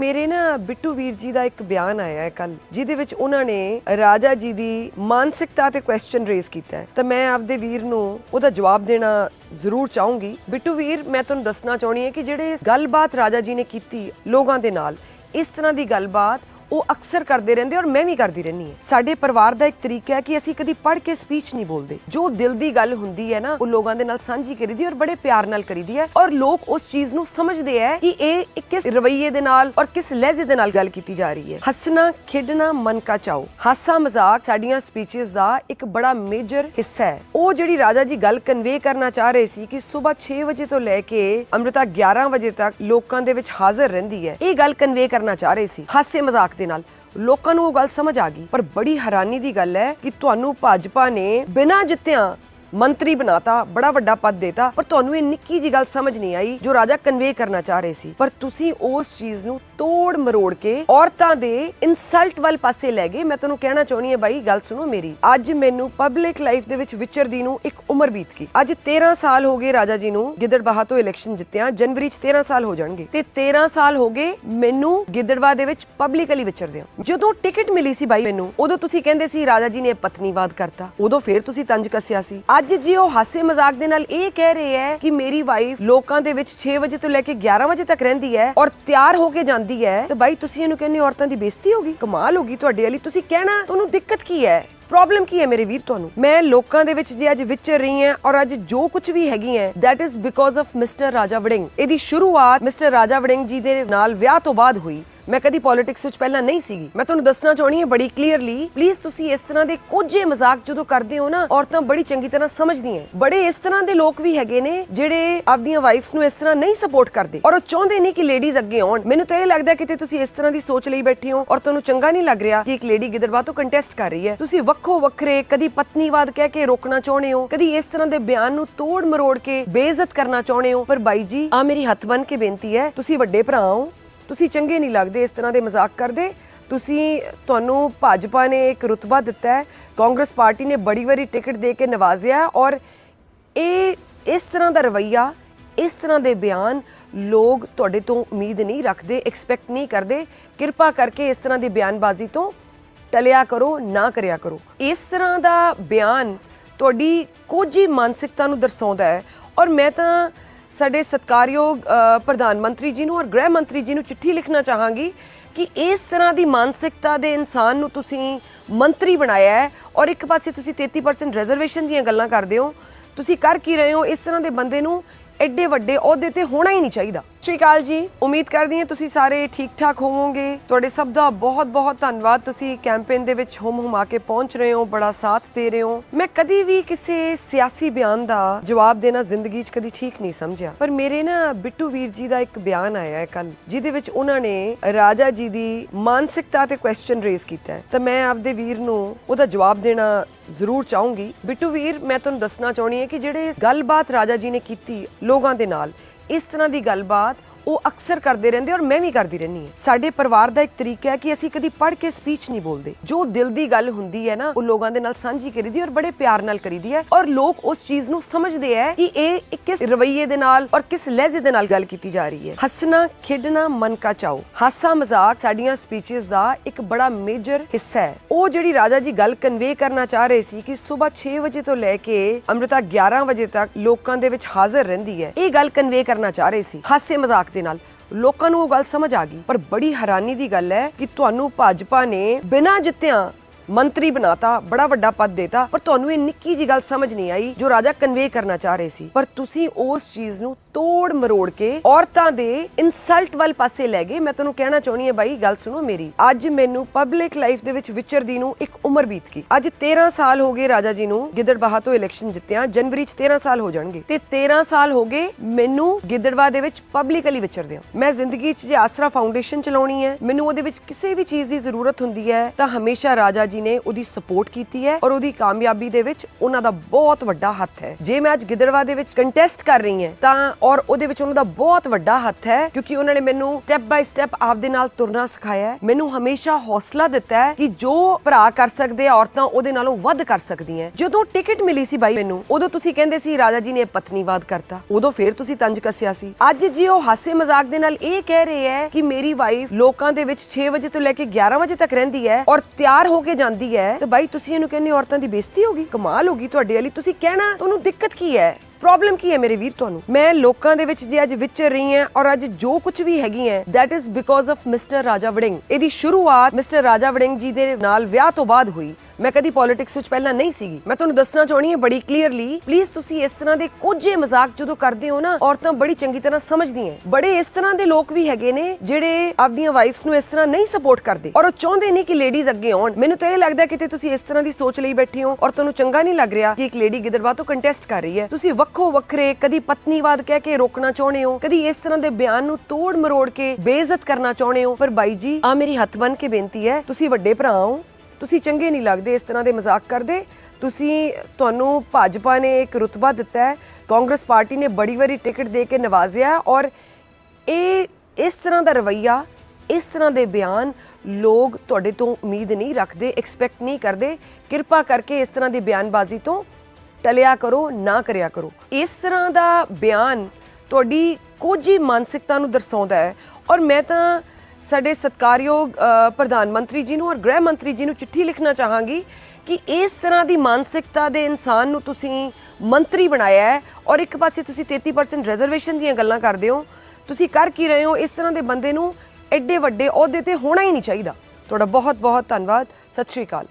ਮੇਰੇ ਨਾ ਬਿੱਟੂ ਵੀਰ ਜੀ ਦਾ ਇੱਕ ਬਿਆਨ ਆਇਆ ਹੈ ਕੱਲ ਜਿਹਦੇ ਵਿੱਚ ਉਹਨਾਂ ਨੇ ਰਾਜਾ ਜੀ ਦੀ ਮਾਨਸਿਕਤਾ ਤੇ ਕੁਐਸਚਨ ਰੇਜ਼ ਕੀਤਾ ਹੈ। ਤਾਂ ਮੈਂ ਆਪਦੇ ਵੀਰ ਨੂੰ ਉਹਦਾ ਜਵਾਬ ਦੇਣਾ ਜ਼ਰੂਰ ਚਾਹੂੰਗੀ। ਬਿੱਟੂ ਵੀਰ, ਮੈਂ ਤੁਹਾਨੂੰ ਦੱਸਣਾ ਚਾਹਣੀ ਹੈ ਕਿ ਜਿਹੜੇ ਗੱਲਬਾਤ ਰਾਜਾ ਜੀ ਨੇ ਕੀਤੀ ਲੋਕਾਂ ਦੇ ਨਾਲ, ਇਸ ਤਰ੍ਹਾਂ ਦੀ ਗੱਲਬਾਤ ਉਹ ਅਕਸਰ ਕਰਦੇ ਰਹਿੰਦੇ ਔਰ ਮੈਂ ਵੀ ਕਰਦੀ ਰਹਿੰਦੀ ਹਾਂ। ਸਾਡੇ ਪਰਿਵਾਰ ਦਾ ਇੱਕ ਤਰੀਕਾ ਹੈ ਕਿ ਅਸੀਂ ਕਦੀ ਪੜ੍ਹ ਕੇ ਸਪੀਚ ਨਹੀਂ ਬੋਲਦੇ। ਜੋ ਦਿਲ ਦੀ ਗੱਲ ਹੁੰਦੀ ਹੈ ਨਾ, ਉਹ ਲੋਕਾਂ ਦੇ ਨਾਲ ਸਾਂਝੀ ਕਰੀਦੀ ਔਰ ਬੜੇ ਪਿਆਰ ਨਾਲ ਕਰੀਦੀ ਹੈ। ਔਰ ਲੋਕ ਉਸ ਚੀਜ਼ ਨੂੰ ਸਮਝਦੇ ਹੈ ਕਿ ਇਹ ਕਿਸ ਰਵੱਈਏ ਦੇ ਨਾਲ ਔਰ ਕਿਸ ਲਹਿਜੇ ਦੇ ਨਾਲ ਗੱਲ ਕੀਤੀ ਜਾ ਰਹੀ ਹੈ। ਹੱਸਣਾ, ਖੇਡਣਾ, ਮਨ ਕਾ ਚਾਓ। ਹਾਸਾ ਮਜ਼ਾਕ ਸਾਡੀਆਂ ਸਪੀਚਸ ਦਾ ਇੱਕ ਬੜਾ ਮੇਜਰ ਹਿੱਸਾ ਹੈ। ਉਹ ਜਿਹੜੀ ਰਾਜਾ ਜੀ ਗੱਲ ਕਨਵੇ ਕਰਨਾ ਚਾਹ ਰਹੇ ਸੀ ਕਿ ਸਵੇਰ 6 ਵਜੇ ਤੋਂ ਲੈ ਕੇ ਅੰਮ੍ਰਿਤਾ 11 ਵਜੇ ਤੱਕ ਲੋਕਾਂ ਦੇ ਵਿੱਚ ਹਾਜ਼ਰ ਰਹਿੰਦੀ ਹੈ। ਇਹ ਗੱਲ ਕਨਵੇ ਕਰਨਾ ਚਾਹ ਰਹੇ ਸੀ। ਹਾਸੇ ਮਜ਼ਾਕ ਦੇ ਨਾਲ। ਲੋਕਾਂ ਨੂੰ ਉਹ ਗੱਲ ਸਮਝ ਆ ਗਈ। ਪਰ ਬੜੀ ਹੈਰਾਨੀ ਦੀ ਗੱਲ ਹੈ ਕਿ ਤੁਹਾਨੂੰ ਭਾਜਪਾ ਨੇ ਬਿਨਾਂ ਜਿੱਤਿਆਂ ਮੰਤਰੀ ਬਣਾਤਾ, ਬੜਾ ਵੱਡਾ ਪਦ ਦੇਤਾ, ਪਰ ਤੁਹਾਨੂੰ ਇਹ ਨਿੱਕੀ ਜੀ ਗੱਲ ਸਮਝ ਨਹੀਂ ਆਈ ਜੋ ਰਾਜਾ ਕਨਵੇ ਕਰਨਾ ਚਾਹ ਰਹੇ ਸੀ। ਪਰ ਤੁਸੀਂ ਉਸ ਚੀਜ਼ ਨੂੰ ਤੋੜ ਮਰੋੜ ਕੇ ਔਰਤਾਂ ਦੇ ਇਨਸਲਟ ਵੱਲ ਪਾਸੇ ਲੈ ਗਏ। ਮੈਂ ਤੁਹਾਨੂੰ ਕਹਿਣਾ ਚਾਹੁੰਦੀ ਹਾਂ ਬਾਈ, ਗੱਲ ਸੁਣੋ ਮੇਰੀ। ਅੱਜ ਮੈਨੂੰ ਪਬਲਿਕ ਲਾਈਫ ਦੇ ਵਿੱਚ ਵਿਚਰਦੀ ਨੂੰ ਇੱਕ ਉਮਰ ਬੀਤ ਗਈ। ਅੱਜ 13 ਸਾਲ ਹੋ ਗਏ ਰਾਜਾ ਜੀ ਨੂੰ ਗਿੱਦੜਬਾਹਾ ਤੋਂ ਇਲੈਕਸ਼ਨ ਜਿੱਤਿਆ। ਜਨਵਰੀ 'ਚ 13 ਸਾਲ ਹੋ ਜਾਣਗੇ। ਤੇ 13 ਸਾਲ ਹੋ ਗਏ ਮੈਨੂੰ ਗਿੱਦੜਵਾ ਦੇ ਵਿੱਚ ਪਬਲਿਕਲੀ ਵਿਚਰਦੇ ਜਦੋਂ ਟਿਕਟ ਮਿਲੀ ਸੀ ਬਾਈ ਮੈਨੂੰ, ਉਦੋਂ ਤੁਸੀਂ ਕਹਿੰਦੇ ਸੀ ਰਾਜਾ ਜੀ ਨੇ ਪਤਨੀਵਾਦ ਕਰਤਾ। ਉਦੋਂ ਫਿਰ ਤੁਸੀਂ ਤੰਜ ਕੱਸਿਆ ਸੀ। ਅੱਜ ਜੀ ਉਹ ਹਾਸੇ ਮਜ਼ਾਕ ਦੇ ਨਾਲ ਇਹ ਕਹਿ ਰਹੇ ਹੈ ਕਿ ਮੇਰੀ ਵਾਈਫ ਲੋਕਾਂ ਦੇ ਵਿੱਚ 6 ਵਜੇ ਤੋਂ ਲੈ ਕੇ 11 ਵਜੇ ਤੱਕ ਰਹਿੰਦੀ ਹੈ ਔਰ ਤਿਆਰ ਹੋ ਕੇ ਜਾਂਦੀ ਹੈ। ਤੇ ਬਾਈ, ਤੁਸੀਂ ਇਹਨੂੰ ਕਹਿੰਦੇ ਔਰਤਾਂ ਦੀ ਬੇਇੱਜ਼ਤੀ ਹੋਗੀ ਕਮਾਲ ਹੋਗੀ ਤੁਹਾਡੇ ਵਾਲੀ। ਤੁਸੀਂ ਕਹਿਣਾ, ਤੁਹਾਨੂੰ ਦਿੱਕਤ ਕੀ ਹੈ? ਪ੍ਰੋਬਲਮ ਕੀ ਹੈ ਮੇਰੇ ਵੀਰ ਤੁਹਾਨੂੰ? ਮੈਂ ਲੋਕਾਂ ਦੇ ਵਿੱਚ ਜੇ ਅੱਜ ਵਿਚਰ ਰਹੀ ਹਾਂ ਔਰ ਅੱਜ ਜੋ ਕੁਝ ਵੀ ਹੈਗੀ ਹੈ, that is because of mister Raja Warring ਇਹਦੀ ਸ਼ੁਰੂਆਤ ਮਿਸਟਰ ਰਾਜਾ ਵੜਿੰਗ ਜੀ ਦੇ ਨਾਲ ਵਿਆਹ ਤੋਂ ਬਾਅਦ ਹੋਈ। ਮੈਂ ਕਦੀ ਪੋਲਿਟਿਕਸ ਵਿੱਚ ਪਹਿਲਾਂ ਨਹੀਂ ਸੀਗੀ। ਮੈਂ ਤੁਹਾਨੂੰ ਦੱਸਣਾ ਚਾਹਣੀ ਹਾਂ ਬੜੀ ਕਲੀਅਰਲੀ ਪਲੀਜ਼ ਤੁਸੀਂ ਇਸ ਤਰ੍ਹਾਂ ਦੇ ਕੋਝੇ ਮਜ਼ਾਕ ਜਦੋਂ ਕਰਦੇ ਹੋ ਨਾ, ਔਰਤਾਂ ਬੜੀ ਚੰਗੀ ਤਰ੍ਹਾਂ ਸਮਝਦੀਆਂ। ਬੜੇ ਇਸ ਤਰ੍ਹਾਂ ਦੇ ਲੋਕ ਵੀ ਹੈਗੇ ਨੇ ਜਿਹੜੇ ਆਪਦੀਆਂ ਵਾਈਫਸ ਨੂੰ ਇਸ ਤਰ੍ਹਾਂ ਨਹੀਂ ਸਪੋਰਟ ਕਰਦੇ। ਔਰ ਉਹ ਚਾਹੁੰਦੇ ਨੇ ਕਿ ਲੇਡੀਜ਼ ਅੱਗੇ ਆਉਣ। ਮੈਨੂੰ ਤਾਂ ਇਹ ਲੱਗਦਾ ਕਿ ਤੁਸੀਂ ਇਸ ਤਰ੍ਹਾਂ ਦੀ ਸੋਚ ਲਈ ਬੈਠੇ ਹੋ ਔਰ ਤੁਹਾਨੂੰ ਚੰਗਾ ਨਹੀਂ ਲੱਗ ਰਿਹਾ ਕਿ ਇੱਕ ਲੇਡੀ ਗਿੱਦੜਬਾਹ ਤੋਂ ਕੰਟੈਸਟ ਕਰ ਰਹੀ ਹੈ। ਤੁਸੀਂ ਵੱਖੋ ਵੱਖਰੇ ਕਦੀ ਪਤਨੀਵਾਦ ਕਹਿ ਕੇ ਰੋਕਣਾ ਚਾਹੁੰਦੇ ਹੋ, ਕਦੀ ਇਸ ਤਰ੍ਹਾਂ ਦੇ ਬਿਆਨ ਨੂੰ ਤੋੜ ਮਰੋੜ ਕੇ ਬੇਇੱਜ਼ਤ ਕਰਨਾ ਚਾਹੁੰਦੇ ਹੋ। ਪਰ ਬਾਈ ਜੀ ਆ ਮੇਰੀ ਹੱਥ ਬੰਨ ਕੇ ਬੇਨਤੀ ਹੈ, ਤੁਸੀਂ ਵੱਡੇ ਭਰਾ ਹੋ। ਤੁਸੀਂ ਚੰਗੇ ਨਹੀਂ ਲੱਗਦੇ, ਇਸ ਤਰ੍ਹਾਂ ਦੇ ਮਜ਼ਾਕ ਕਰਦੇ। ਤੁਸੀਂ, ਤੁਹਾਨੂੰ ਭਾਜਪਾ ਨੇ ਇੱਕ ਰੁਤਬਾ ਦਿੱਤਾ ਹੈ। ਕਾਂਗਰਸ ਪਾਰਟੀ ਨੇ ਬੜੀ ਵਾਰੀ ਟਿਕਟ ਦੇ ਕੇ ਨਵਾਜ਼ਿਆ ਔਰ ਇਹ ਇਸ ਤਰ੍ਹਾਂ ਦਾ ਰਵਈਆ, ਇਸ ਤਰ੍ਹਾਂ ਦੇ ਬਿਆਨ ਲੋਕ ਤੁਹਾਡੇ ਤੋਂ ਉਮੀਦ ਨਹੀਂ ਰੱਖਦੇ ਐਕਸਪੈਕਟ ਨਹੀਂ ਕਰਦੇ। ਕਿਰਪਾ ਕਰਕੇ ਇਸ ਤਰ੍ਹਾਂ ਦੀ ਬਿਆਨਬਾਜ਼ੀ ਤੋਂ ਟਲਿਆ ਕਰੋ, ਨਾ ਕਰਿਆ ਕਰੋ। ਇਸ ਤਰ੍ਹਾਂ ਦਾ ਬਿਆਨ ਤੁਹਾਡੀ ਕੋਝੀ ਮਾਨਸਿਕਤਾ ਨੂੰ ਦਰਸਾਉਂਦਾ ਹੈ। ਔਰ ਮੈਂ ਤਾਂ ਸਾਡੇ ਸਤਕਾਰਯੋਗ ਪ੍ਰਧਾਨ ਮੰਤਰੀ ਜੀ ਨੂੰ ਔਰ ਗ੍ਰਹਿ ਮੰਤਰੀ ਜੀ ਨੂੰ ਚਿੱਠੀ ਲਿਖਣਾ ਚਾਹਾਂਗੀ ਕਿ ਇਸ ਤਰ੍ਹਾਂ ਦੀ ਮਾਨਸਿਕਤਾ ਦੇ ਇਨਸਾਨ ਨੂੰ ਤੁਸੀਂ ਮੰਤਰੀ ਬਣਾਇਆ ਹੈ ਔਰ ਇੱਕ ਪਾਸੇ ਤੁਸੀਂ 33% ਰਿਜ਼ਰਵੇਸ਼ਨ ਦੀਆਂ ਗੱਲਾਂ ਕਰਦੇ ਹੋ। ਤੁਸੀਂ ਕਰ ਕੀ ਰਹੇ ਹੋ? ਇਸ ਤਰ੍ਹਾਂ ਦੇ ਬੰਦੇ ਨੂੰ ਐਡੇ ਵੱਡੇ ਅਹੁਦੇ ਤੇ ਹੋਣਾ ਹੀ ਨਹੀਂ ਚਾਹੀਦਾ। ਸ਼੍ਰੀ ਅਕਾਲ ਜੀ। ਉਮੀਦ ਕਰਦੀ ਹਾਂ ਤੁਸੀਂ ਸਾਰੇ ਠੀਕ ਠਾਕ ਹੋਵੋਗੇ। ਤੁਹਾਡੇ ਸਭ ਦਾ ਬਹੁਤ ਬਹੁਤ ਧੰਨਵਾਦ। ਤੁਸੀਂ ਕੈਂਪੇਨ ਦੇ ਵਿੱਚ ਹੁਮ ਹੁਮਾ ਕੇ ਪਹੁੰਚ ਰਹੇ ਹੋ, ਬੜਾ ਸਾਥ ਦੇ ਰਹੇ ਹੋ। ਮੈਂ ਕਦੀ ਵੀ ਕਿਸੇ ਸਿਆਸੀ ਬਿਆਨ ਦਾ ਜਵਾਬ ਦੇਣਾ ਜ਼ਿੰਦਗੀ 'ਚ ਕਦੀ ਠੀਕ ਨਹੀਂ ਸਮਝਿਆ। ਪਰ ਮੇਰੇ ਨਾ ਬਿੱਟੂ ਵੀਰ ਜੀ ਦਾ ਇੱਕ ਬਿਆਨ ਆਇਆ ਹੈ ਕੱਲ ਜਿਹਦੇ ਵਿੱਚ ਉਹਨਾਂ ਨੇ ਰਾਜਾ ਜੀ ਦੀ ਮਾਨਸਿਕਤਾ ਤੇ ਕੁਐਸਚਨ ਰੇਜ਼ ਕੀਤਾ ਹੈ। ਤਾਂ ਮੈਂ ਆਪਦੇ ਵੀਰ ਨੂੰ ਉਹਦਾ ਜਵਾਬ ਦੇਣਾ ਜ਼ਰੂਰ ਚਾਹੂੰਗੀ। ਬਿੱਟੂ ਵੀਰ, ਮੈਂ ਤੁਹਾਨੂੰ ਦੱਸਣਾ ਚਾਹਣੀ ਹੈ ਕਿ ਜਿਹੜੇ ਗੱਲਬਾਤ ਰਾਜਾ ਜੀ ਨੇ ਕੀਤੀ ਲੋਕਾਂ ਦੇ ਨਾਲ ਇਸ ਤਰ੍ਹਾਂ ਦੀ ਗੱਲਬਾਤ ਉਹ ਅਕਸਰ ਕਰਦੇ ਰਹਿੰਦੇ ਔਰ ਮੈਂ ਵੀ ਕਰਦੀ ਰਹਿੰਦੀ ਹਾਂ। ਸਾਡੇ ਪਰਿਵਾਰ ਦਾ ਇੱਕ ਤਰੀਕਾ ਹੈ ਕਿ ਅਸੀਂ ਕਦੀ ਪੜ੍ਹ ਕੇ ਸਪੀਚ ਨਹੀਂ ਬੋਲਦੇ। ਜੋ ਦਿਲ ਦੀ ਗੱਲ ਹੁੰਦੀ ਹੈ ਨਾ, ਉਹ ਲੋਕਾਂ ਦੇ ਨਾਲ ਸਾਂਝੀ ਕਰੀਦੀ ਔਰ ਬੜੇ ਪਿਆਰ ਨਾਲ ਕਰੀਦੀ ਹੈ। ਔਰ ਲੋਕ ਉਸ ਚੀਜ਼ ਨੂੰ ਸਮਝਦੇ ਹੈ ਕਿ ਇਹ ਕਿਸ ਰਵੱਈਏ ਦੇ ਨਾਲ ਔਰ ਕਿਸ ਲਹਿਜੇ ਦੇ ਨਾਲ ਗੱਲ ਕੀਤੀ ਜਾ ਰਹੀ ਹੈ। ਹੱਸਣਾ, ਖੇਡਣਾ, ਮਨ ਕਾ ਚਾਓ। ਹਾਸਾ ਮਜ਼ਾਕ ਸਾਡੀਆਂ ਸਪੀਚਸ ਦਾ ਇੱਕ ਬੜਾ ਮੇਜਰ ਹਿੱਸਾ ਹੈ। ਉਹ ਜਿਹੜੀ ਰਾਜਾ ਜੀ ਗੱਲ ਕਨਵੇ ਕਰਨਾ ਚਾਹ ਰਹੇ ਸੀ ਕਿ ਸਵੇਰ 6 ਵਜੇ ਤੋਂ ਲੈ ਕੇ ਅੰਮ੍ਰਿਤਾ 11 ਵਜੇ ਤੱਕ ਲੋਕਾਂ ਦੇ ਵਿੱਚ ਹਾਜ਼ਰ ਰਹਿੰਦੀ ਹੈ, ਇਹ ਗੱਲ ਕਨਵੇ ਕਰਨਾ ਚਾਹ ਰਹੇ ਸੀ। ਹਾਸੇ ਮਜ਼ਾਕ ਦੇ ਨਾਲ ਲੋਕਾਂ ਨੂੰ ਉਹ ਗੱਲ ਸਮਝ ਆ ਗਈ। ਪਰ ਬੜੀ ਹੈਰਾਨੀ ਦੀ ਗੱਲ ਹੈ ਕਿ ਤੁਹਾਨੂੰ ਭਾਜਪਾ ਨੇ ਬਿਨਾਂ ਜਿੱਤਿਆਂ ਮੰਤਰੀ ਬਣਾਤਾ, ਬੜਾ ਵੱਡਾ ਪਦ ਦੇਤਾ, ਪਰ ਤੁਹਾਨੂੰ ਇਹ ਨਿੱਕੀ ਜੀ ਗੱਲ ਸਮਝ ਨਹੀਂ ਆਈ ਜੋ ਰਾਜਾ ਕਨਵੇ ਕਰਨਾ ਚਾਹ ਰਹੇ ਸੀ। ਪਰ ਤੁਸੀਂ ਉਸ ਚੀਜ਼ ਨੂੰ ਤੋੜ ਮਰੋੜ ਕੇ ਔਰਤਾਂ ਦੇ ਇਨਸਲਟ ਵੱਲ ਪਾਸੇ ਲੈ ਗਏ। ਮੈਂ ਤੁਹਾਨੂੰ ਕਹਿਣਾ ਚਾਹੁੰਦੀ ਹਾਂ ਬਾਈ, ਗੱਲ ਸੁਣੋ ਮੇਰੀ। ਅੱਜ ਮੈਨੂੰ ਪਬਲਿਕ ਲਾਈਫ ਦੇ ਵਿੱਚ ਵਿਚਰਦੀ ਨੂੰ ਇੱਕ ਉਮਰ ਬੀਤ ਗਈ। ਅੱਜ 13 ਸਾਲ ਹੋ ਗਏ ਰਾਜਾ ਜੀ ਨੂੰ ਗਿੱਦੜਬਾਹਾ ਤੋਂ ਇਲੈਕਸ਼ਨ ਜਿੱਤਿਆ। ਜਨਵਰੀ 'ਚ 13 ਸਾਲ ਹੋ ਜਾਣਗੇ। ਤੇ 13 ਸਾਲ ਹੋ ਗਏ ਮੈਨੂੰ ਗਿੱਦੜਬਾਹਾ ਦੇ ਵਿੱਚ ਪਬਲਿਕਲੀ ਵਿਚਰਦੇ ਹਾਂ ਮੈਂ ਜ਼ਿੰਦਗੀ 'ਚ ਜੇ ਆਸਰਾ ਫਾਊਂਡੇਸ਼ਨ ਚਲਾਉਣੀ ਹੈ, ਮੈਨੂੰ ਉਹਦੇ ਵਿੱਚ ਕਿਸੇ ਵੀ ਚੀਜ਼ ਦੀ ਜ਼ਰੂਰਤ ਹੁੰਦੀ ਹੈ, ਤਾਂ ਹਮੇਸ਼ਾ ਰਾਜਾ ਜੀ ਨੇ ਉਹਦੀ ਸਪੋਰਟ ਕੀਤੀ ਹੈ ਔਰ ਉਹਦੀ ਕਾਮਯਾਬੀ ਦੇ ਵਿੱਚ ਉਹਨਾਂ ਦਾ ਬਹੁਤ ਵੱਡਾ ਹੱਥ ਹੈ। ਜੇ ਮੈਂ ਅੱਜ ਗਿੱਦੜਬਾਹਾ ਦੇ ਵਿੱਚ ਕੰਟੈਸਟ ਕਰ ਰਹੀ ਹਾਂ, ਤਾਂ ਔਰ ਉਹਦੇ ਵਿੱਚ ਉਹਨਾਂ ਦਾ ਬਹੁਤ ਵੱਡਾ ਹੱਥ ਹੈ, ਕਿਉਂਕਿ ਉਹਨਾਂ ਨੇ ਮੈਨੂੰ ਸਟੈਪ ਬਾਈ ਸਟੈਪ ਆਪਦੇ ਨਾਲ ਤੁਰਨਾ ਸਿਖਾਇਆ ਹੈ। ਮੈਨੂੰ ਹਮੇਸ਼ਾ ਹੌਸਲਾ ਦਿੱਤਾ ਹੈ ਕਿ ਜੋ ਭਰਾ ਕਰ ਸਕਦੇ ਆ, ਔਰਤਾਂ ਉਹਦੇ ਨਾਲੋਂ ਵੱਧ ਕਰ ਸਕਦੀਆਂ ਜਦੋਂ ਟਿਕਟ ਮਿਲੀ ਸੀ ਬਾਈ ਮੈਨੂੰ, ਉਦੋਂ ਤੁਸੀਂ ਕਹਿੰਦੇ ਸੀ, ਰਾਜਾ ਜੀ ਨੇ ਪਤਨੀਵਾਦ ਕਰਤਾ। ਉਦੋਂ ਫੇਰ ਤੁਸੀਂ ਤੰਜ ਕੱਸਿਆ ਸੀ। ਅੱਜ ਜੀ ਉਹ ਹਾਸੇ ਮਜ਼ਾਕ ਦੇ ਨਾਲ ਇਹ ਕਹਿ ਰਹੇ ਹੈ ਕਿ ਮੇਰੀ ਵਾਈਫ ਲੋਕਾਂ ਦੇ ਵਿੱਚ 6 ਵਜੇ ਤੋਂ ਲੈ ਕੇ 11 ਵਜੇ ਤੱਕ ਰਹਿੰਦੀ ਹੈ ਔਰ ਤਿਆਰ ਹੋ ਕੇ ਜਾਂਦੀ ਹੈ। ਤੇ ਬਾਈ, ਤੁਸੀਂ ਇਹਨੂੰ ਕਹਿੰਦੇ ਹੋ, ਔਰਤਾਂ ਦੀ ਬੇਇੱਜ਼ਤੀ ਹੋਗੀ ਕਮਾਲ ਹੋਗੀ ਤੁਹਾਡੇ ਵਾਲੀ। ਤੁਸੀਂ ਕਹਿਣਾ, ਤੁਹਾਨੂੰ ਦਿੱਕਤ ਕੀ ਹੈ? ਪ੍ਰੋਬਲਮ ਕੀ ਹੈ ਮੇਰੇ ਵੀਰ ਤੁਹਾਨੂੰ? ਮੈਂ ਲੋਕਾਂ ਦੇ ਵਿੱਚ ਜੇ ਅੱਜ ਵਿਚਰ ਰਹੀ ਹਾਂ ਔਰ ਅੱਜ ਜੋ ਕੁਝ ਵੀ ਹੈਗੀ ਹੈ, that is because of mister Raja Warring ਇਹਦੀ ਸ਼ੁਰੂਆਤ ਮਿਸਟਰ ਰਾਜਾ ਵੜਿੰਗ ਜੀ ਦੇ ਨਾਲ ਵਿਆਹ ਤੋਂ ਬਾਅਦ ਹੋਈ। ਮੈਂ ਕਦੀ ਪੋਲਿਟਿਕਸ ਵਿੱਚ ਪਹਿਲਾਂ ਨਹੀਂ ਸੀਗੀ। ਮੈਂ ਤੁਹਾਨੂੰ ਦੱਸਣਾ ਚਾਹਣੀ ਹੈ ਬੜੀ ਕਲੀਅਰਲੀ ਪਲੀਜ਼ ਤੁਸੀਂ ਇਸ ਤਰ੍ਹਾਂ ਦੇ ਕੋਝੇ ਮਜ਼ਾਕ ਜਦੋਂ ਕਰਦੇ ਹੋ ਨਾ, ਔਰਤਾਂ ਬੜੀ ਚੰਗੀ ਤਰ੍ਹਾਂ ਸਮਝਦੀਆਂ ਬੜੇ ਇਸ ਤਰ੍ਹਾਂ ਦੇ ਲੋਕ ਵੀ ਹੈਗੇ ਨੇ ਜਿਹੜੇ ਆਪਦੀਆਂ ਵਾਈਫਸ ਨੂੰ ਇਸ ਤਰ੍ਹਾਂ ਨਹੀਂ ਸਪੋਰਟ ਕਰਦੇ। ਔਰ ਉਹ ਚਾਹੁੰਦੇ ਨਹੀਂ ਕਿ ਲੇਡੀਜ਼ ਅੱਗੇ ਆਉਣ। ਮੈਨੂੰ ਤਾਂ ਇਹ ਲੱਗਦਾ ਕਿਤੇ ਤੁਸੀਂ ਇਸ ਤਰ੍ਹਾਂ ਦੀ ਸੋਚ ਲਈ ਬੈਠੇ ਹੋ ਔਰ ਤੁਹਾਨੂੰ ਚੰਗਾ ਨਹੀਂ ਲੱਗ ਰਿਹਾ ਕਿ ਇੱਕ ਲੇਡੀ ਗਿੱਦੜਵਾ ਤੋਂ ਕੰਟੈਸਟ ਕਰ ਰਹੀ ਹੈ। ਤੁਸੀਂ ਵੱਖੋ ਵੱਖਰੇ ਕਦੀ ਪਤਨੀਵਾਦ ਕਹਿ ਕੇ ਰੋਕਣਾ ਚਾਹੁੰਦੇ ਹੋ, ਕਦੀ ਇਸ ਤਰ੍ਹਾਂ ਦੇ ਬਿਆਨ ਨੂੰ ਤੋੜ ਮਰੋੜ ਕੇ ਬੇਇੱਜ਼ਤ ਕਰਨਾ ਚਾਹੁੰਦੇ ਹੋ। ਪਰ ਬਾਈ ਜੀ ਆ ਮੇਰੀ ਹੱਥ ਬੰਨ ਕੇ ਬੇਨਤੀ ਹੈ, ਤੁਸੀਂ ਵੱਡੇ ਭਰਾ ਹੋ। ਤੁਸੀਂ ਚੰਗੇ ਨਹੀਂ ਲੱਗਦੇ, ਇਸ ਤਰ੍ਹਾਂ ਦੇ ਮਜ਼ਾਕ ਕਰਦੇ। ਤੁਸੀਂ, ਤੁਹਾਨੂੰ ਭਾਜਪਾ ਨੇ ਇੱਕ ਰੁਤਬਾ ਦਿੱਤਾ ਹੈ। ਕਾਂਗਰਸ ਪਾਰਟੀ ਨੇ ਬੜੀ ਵਾਰੀ ਟਿਕਟ ਦੇ ਕੇ ਨਵਾਜ਼ਿਆ ਔਰ ਇਹ, ਇਸ ਤਰ੍ਹਾਂ ਦਾ ਰਵਈਆ, ਇਸ ਤਰ੍ਹਾਂ ਦੇ ਬਿਆਨ ਲੋਕ ਤੁਹਾਡੇ ਤੋਂ ਉਮੀਦ ਨਹੀਂ ਰੱਖਦੇ ਐਕਸਪੈਕਟ ਨਹੀਂ ਕਰਦੇ। ਕਿਰਪਾ ਕਰਕੇ ਇਸ ਤਰ੍ਹਾਂ ਦੀ ਬਿਆਨਬਾਜ਼ੀ ਤੋਂ ਟਲਿਆ ਕਰੋ, ਨਾ ਕਰਿਆ ਕਰੋ। ਇਸ ਤਰ੍ਹਾਂ ਦਾ ਬਿਆਨ ਤੁਹਾਡੀ ਕੋਝੀ ਮਾਨਸਿਕਤਾ ਨੂੰ ਦਰਸਾਉਂਦਾ ਹੈ। ਔਰ ਮੈਂ ਤਾਂ ਸਾਡੇ ਸਤਕਾਰਯੋਗ ਪ੍ਰਧਾਨ ਮੰਤਰੀ ਜੀ ਨੂੰ ਔਰ ਗ੍ਰਹਿ ਮੰਤਰੀ ਜੀ ਨੂੰ ਚਿੱਠੀ ਲਿਖਣਾ ਚਾਹਾਂਗੀ ਕਿ ਇਸ ਤਰ੍ਹਾਂ ਦੀ ਮਾਨਸਿਕਤਾ ਦੇ ਇਨਸਾਨ ਨੂੰ ਤੁਸੀਂ ਮੰਤਰੀ ਬਣਾਇਆ ਹੈ ਔਰ ਇੱਕ ਪਾਸੇ ਤੁਸੀਂ 33% ਰਿਜ਼ਰਵੇਸ਼ਨ ਦੀਆਂ ਗੱਲਾਂ ਕਰਦੇ ਹੋ। ਤੁਸੀਂ ਕਰ ਕੀ ਰਹੇ ਹੋ? ਇਸ ਤਰ੍ਹਾਂ ਦੇ ਬੰਦੇ ਨੂੰ ਐਡੇ ਵੱਡੇ ਅਹੁਦੇ ਤੇ ਹੋਣਾ ਹੀ ਨਹੀਂ ਚਾਹੀਦਾ। ਤੁਹਾਡਾ ਬਹੁਤ ਬਹੁਤ ਧੰਨਵਾਦ। ਸਤਿ ਸ਼੍ਰੀ ਅਕਾਲ।